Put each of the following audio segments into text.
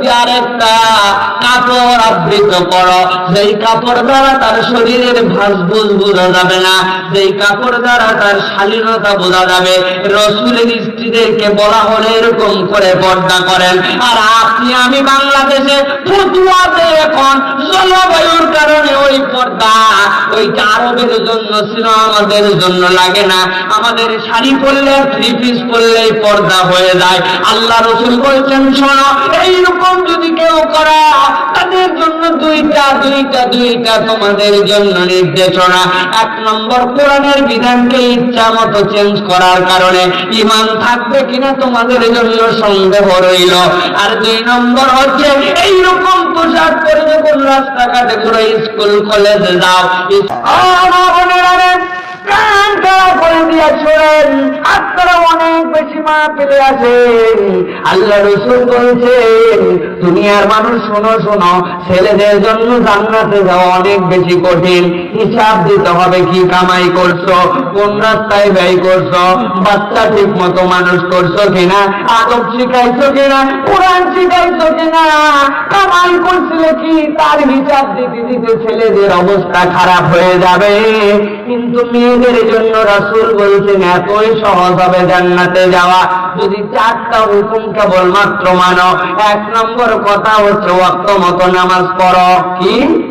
দিয়ে আরেকটা কাপড় আবৃত করো। যেই কাপড় দ্বারা তার শরীরের ভাসভুস বোঝা যাবে না, যেই কাপড় দ্বারা তার শালীনতা বোঝা যাবে, রসুলের স্ত্রীদেরকে বলা হলে এরকম করে পর্দা করেন। আর আপনি, আমি বাংলাদেশে ফতুয়াতে এখন জলবায়ুর কারণে ওই পর্দা, ওইটা আরবের জন্য ছিল, আমাদের জন্য লাগে না। আমাদের শাড়ি পরলে, থ্রি পিস পরলেই পর্দা হয়ে যায়। আল্লাহ রসুল বলছেন, শোনো, এইরকম যদি কেউ করা তাদের জন্য দুইটা দুইটা দুইটা তোমাদের জন্য নির্দেশনা। এক নম্বর, কোরআনের বিধানকে ইচ্ছা মতো চেঞ্জ করার কারণে ইমান থাকবে কিনা তোমাদের জন্য সন্দেহ রইল। আর দুই নম্বর হচ্ছে, এইরকম পোশাক পরে যখন রাস্তাঘাটে ঘুরে স্কুল কলেজে যাও আমার বোনেরা রে, প্রাণ খারাপ করে দিয়েছেন আপনারা অনেক বেশি মা পেলে আছেন আল্লাহ রসুল বলছেন দুনিয়ার মানুষ শোনো শোনো, ছেলেদের জন্য জান্নাতে যাওয়া অনেক বেশি কঠিন। হিসাব দিতে হবে কি কামাই করছ, কোন রাস্তায় ব্যয় করছ, বাচ্চা ঠিক মতো মানুষ করছ কিনা, আদব শিখাইছো কিনা, কোরআন শিখাইছো কিনা, কামাই করছিলে কি, তার হিসাব দিতে দিতে ছেলেদের অবস্থা খারাপ হয়ে যাবে। কিন্তু মেয়েদের জন্য রাসূল বলছেন, এতই সহজ হবে জান্নাতে যাওয়া। যদি চারটা হুকুম কেবলমাত্র মানো, এক নম্বর কথা হচ্ছে অক্ত মতো নামাজ পড়ো। কি?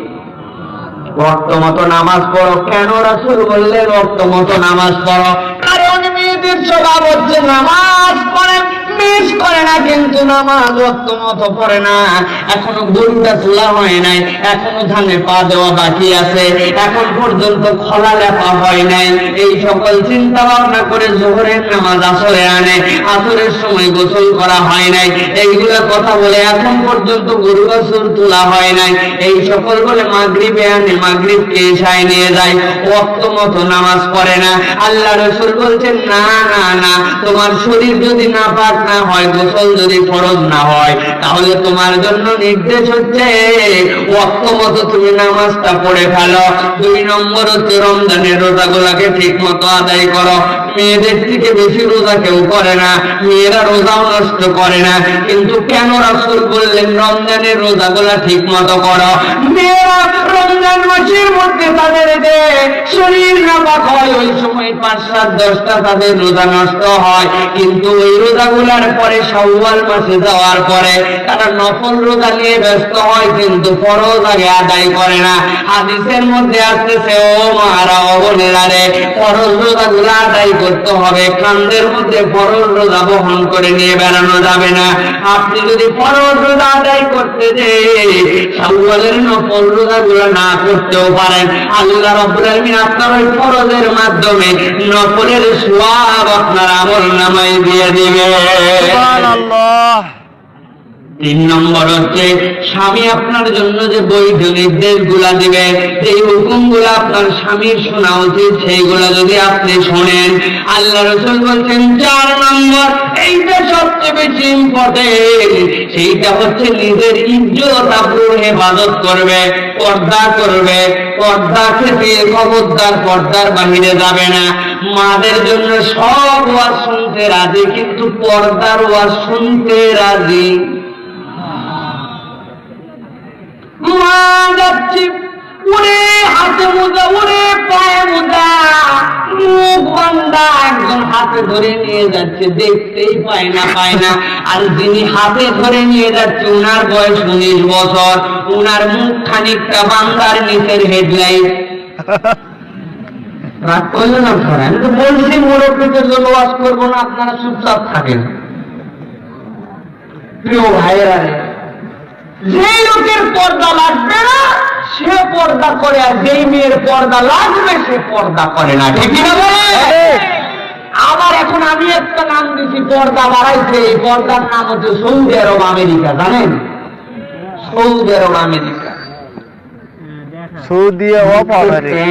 রক্ত মতো নামাজ পড়ো। কেন রাসুল বললেন রক্ত মতো নামাজ পড়ো? কারণ মেয়েদের স্বভাব হচ্ছে নামাজ পড়ে মিস করে না, কিন্তু নামাজ ওয়াক্ত মতো পড়ে না। এখনও গরুটা তোলা হয় নাই, এখনও ধানে পা দেওয়া বাকি আছে, এখন পর্যন্ত খোলা লেখা হয় নাই। এই সকল চিন্তা ভাবনা করে জোহরের নামাজ আসরে আনে, আসরের সময় গোসল করা হয় নাই। এইগুলা কথা বলে এখন পর্যন্ত গরু বাছুর তোলা হয় নাই। এই সকল বলে মাগরিবে আনে মাগরিবকে এসায় নিয়ে যায় ওয়াক্ত মতো নামাজ পড়ে না। আল্লাহ রসুল বলছেন, না না না, তোমার শরীর যদি না পাক না হয়, গোসল যদি ফরজ না হয়, তাহলে তোমার জন্য নির্দেশ হচ্ছে, ওয়াক্ত মতো তুমি নামাজটা পড়ে ফেলো। দুই নম্বর হচ্ছে রমজানের রোজাগুলাকে ঠিক মতো আদায় করো। মেয়েদের থেকে বেশি রোজা কেউ করে না, মেয়েরা রোজাও নষ্ট করে না। কিন্তু কেন রাসূল বললেন, রমজানের রোজাগুলা ঠিক মতো করো? মেয়েরা রমজান মাসের মধ্যে তাদের যে শরীর নাপাক হয়। ওই সময় পাঁচ সাত দশটা তাদের রোজা নষ্ট হয়। কিন্তু ওই রোজাগুলার পরে শাওয়াল মাসে যাওয়ার পরে তারা নফল রোজা নিয়ে ব্যস্ত হয়, কিন্তু ফরজ আগে আদায় করে না। হাদিসের মধ্যে আসতেছে, ও মারা, ও বোনেরা রে, ফরজ রোজাগুলো আদায় করতে হবে। কান্দের মধ্যে ফরজ রোজা বহন করে নিয়ে বেড়ানো যাবে না। আপনি যদি ফরজ রোজা আদায় করতে যে শাওয়ালের নফল রোজাগুলো না করতেও পারেন আল্লাহ রাব্বুল আলামিন আপনার ওই ফরজের মাধ্যমে নফলের সওয়াব আপনার আমল নামায় দিয়ে দিবে। সুবহানাল্লাহ। তিন নম্বর হচ্ছে স্বামী আপনার জন্য যে বৈধ নির্দেশগুলা দিবে সেই হুকুমগুলা আপনার স্বামীর শোনা উচিত সেইগুলা যদি আপনি শোনেন আল্লাহ রসুল বলছেন চার নম্বর এইটা সবচেয়ে বেশি ইম্পর্টেন্ট সেইটা হচ্ছে নিজের ইজ্জত আপনার হেফাজত করবে, পর্দা করবে। পর্দা খেতে খবরদার পর্দার বাহিরে যাবে না। মাদের জন্য সব ওয়াজ শুনতে রাজি, কিন্তু পর্দার ওয়াজ শুনতে রাজি। মা যাচ্ছি উড়ে, হাতে মোজা, উড়ে, পায়ে মোজা। মুখ বান্দা একজন হাতে ধরে নিয়ে যাচ্ছে, দেখতেই পায় না পায় না। আর যিনি হাতে ধরে নিয়ে যাচ্ছে, উনার বয়স উনিশ বছর। উনার মুখ খানিকটা বান্দার নিচের হেডলাইট রাগ করলেন আপনারা? আমি তো বলছি, মুরব্বীদের জন্য ওয়াজ করব না, আপনারা চুপচাপ থাকেন। প্রিয় ভাইয়েরা যে লোকের পর্দা লাগবে না সে পর্দা করে আর যেই মেয়ের পর্দা লাগবে সে পর্দা করে না ঠিক না আবার এখন আমি একটা নাম দিছি পর্দা বাড়াইছে। এই পর্দার নাম হচ্ছে সৌদি আরব আমেরিকা জানেন? Saudi Arab America. Saudi America.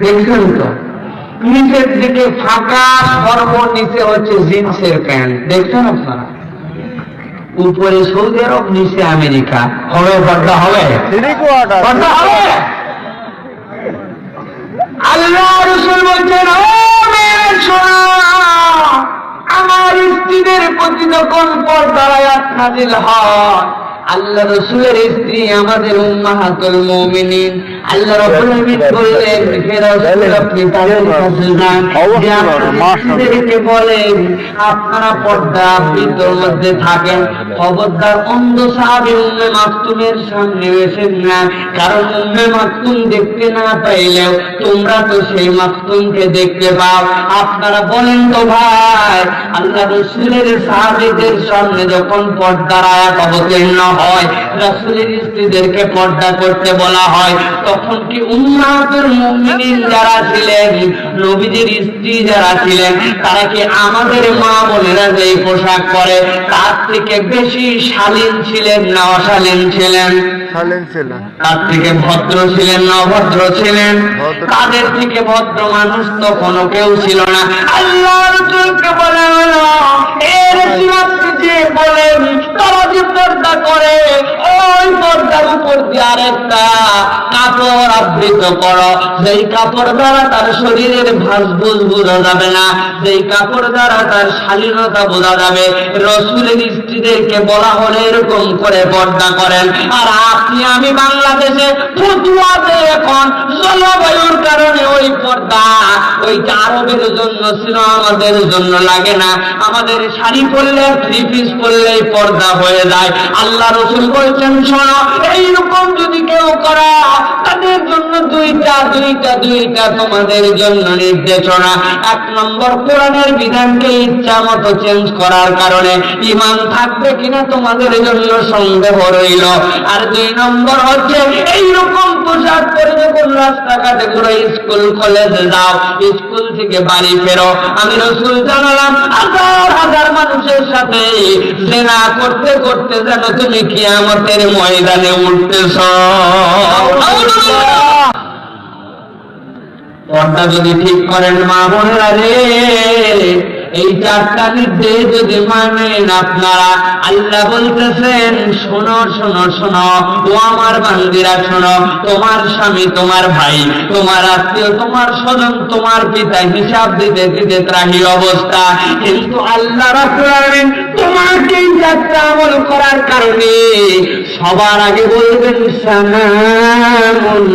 দেখছেন তো? নিচের দিকে ফাঁকা সর্ব নিচে হচ্ছে জিন্সের প্যান্ট। দেখছেন আপনারা? উপরে সৌদি আরব নিচে আমেরিকা। হবে পর্দা হবে? পর্দা হবে? আল্লাহ রসুল বলছেন আমার স্ত্রীদের প্রতি যখন পর্দা আয়াত নাজিল হয় আল্লাহ রসুলের স্ত্রী আমাদের উম্মাহাতুল মুমিনিন। আল্লাহ রাব্বুল আলামিন বললেন হে রাসূল আপনি তাদের কাছে যান। যে বলেন আপনারা পর্দা ভিতর মধ্যে থাকেন। খবরদার অন্ধ সাহাবী উম্মে মাকতুমের সামনে এসে না। কারণ উম্মে মাকতুম দেখতে না পাইলেও তোমরা তো সেই মাকতুমকে দেখতে পাও। আপনারা বলেন তো ভাই আল্লাহ রসুলের সাহাবীদের সামনে যখন পর্দার আয়াত অবতীর্ণ হয় রসুলের স্ত্রীদেরকে পর্দা করতে বলা হয়। তখন কি উম্মাতুল মুমিনিন যারা ছিলেন নবীজির স্ত্রী যারা ছিলেন তারা কি আমাদের মা বোনেরা যে পোশাক পরে তার থেকে বেশি শালীন ছিলেন না অশালীন ছিলেন? তার থেকে ভদ্র ছিলেন না অভদ্র ছিলেন? তাদের থেকে ভদ্র মানুষ তখনও কেউ ছিল না। আল্লাহ বলে হলো করে ওই পর্দার উপর দিয়ে কাপড় আবৃত করো। কাপড় দ্বারা তার শরীরের ভাস বুঝ যাবে না কাপড় দ্বারা তার শালীনতা বোঝা যাবে। রসুলের স্ত্রীদেরকে বলা হলে এরকম করে পর্দা করেন। আর আপনি, আমি বাংলাদেশে এখন জলবায়ুর কারণে ওই পর্দা আরবের জন্য ছিল আমাদের জন্য লাগে না। আমাদের শাড়ি পরলে, থ্রি পিস পরলেই পর্দা হয়ে যায়। আল্লাহ রসুল বলছেন শোনো, এইরকম যদি কেউ করা, তাদের জন্য দুইটা দুইটা দুইটা তোমাদের জন্য নির্দেশনা। এক নম্বর, কোরআনের বিধানকে ইচ্ছা মতো চেঞ্জ করার কারণে ইমান থাকবে কিনা তোমাদের জন্য সন্দেহ রইল। আর দুই নম্বর হচ্ছে, এইরকম পোশাক পরে যখন রাস্তাঘাটে ঘুরে স্কুল, কলেজে যাও, স্কুল থেকে বাড়ি ফেরো। আমি রসুল জানালাম, হাজার হাজার মানুষের সাথে জেনা করতে করতে যেন তুমি কিয়ামতের ময়দানে উঠতেছ। পর্দা যদি ঠিক করেন মা বোনেরা রে, এই চারটা নির্দেশ যদি মানেন আপনারা, আল্লাহ বলতেছেন, শোনো শোনো শোনো, ও আমার বান্দিরা শোনো, তোমার স্বামী, তোমার ভাই, তোমার আত্মীয়, তোমার স্বজন, তোমার পিতা হিসাব দিতে দিতে ত্রাহি অবস্থা। কিন্তু আল্লাহ রাখলেন এই চারটা আমল করার কারণে সবার আগে বলবেন সালামুন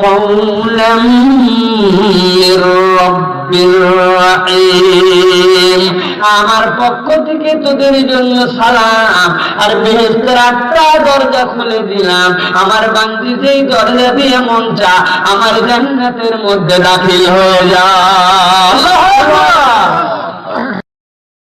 قولا من رب رحيم আমার পক্ষ থেকে তোদের জন্য সালাম আর বেহেস্তের আটটা দরজা খুলে দিলাম আমার বান্দি যেই দরজা দিয়ে মন চা আমার জান্নাতের মধ্যে দাখিল হয়ে যা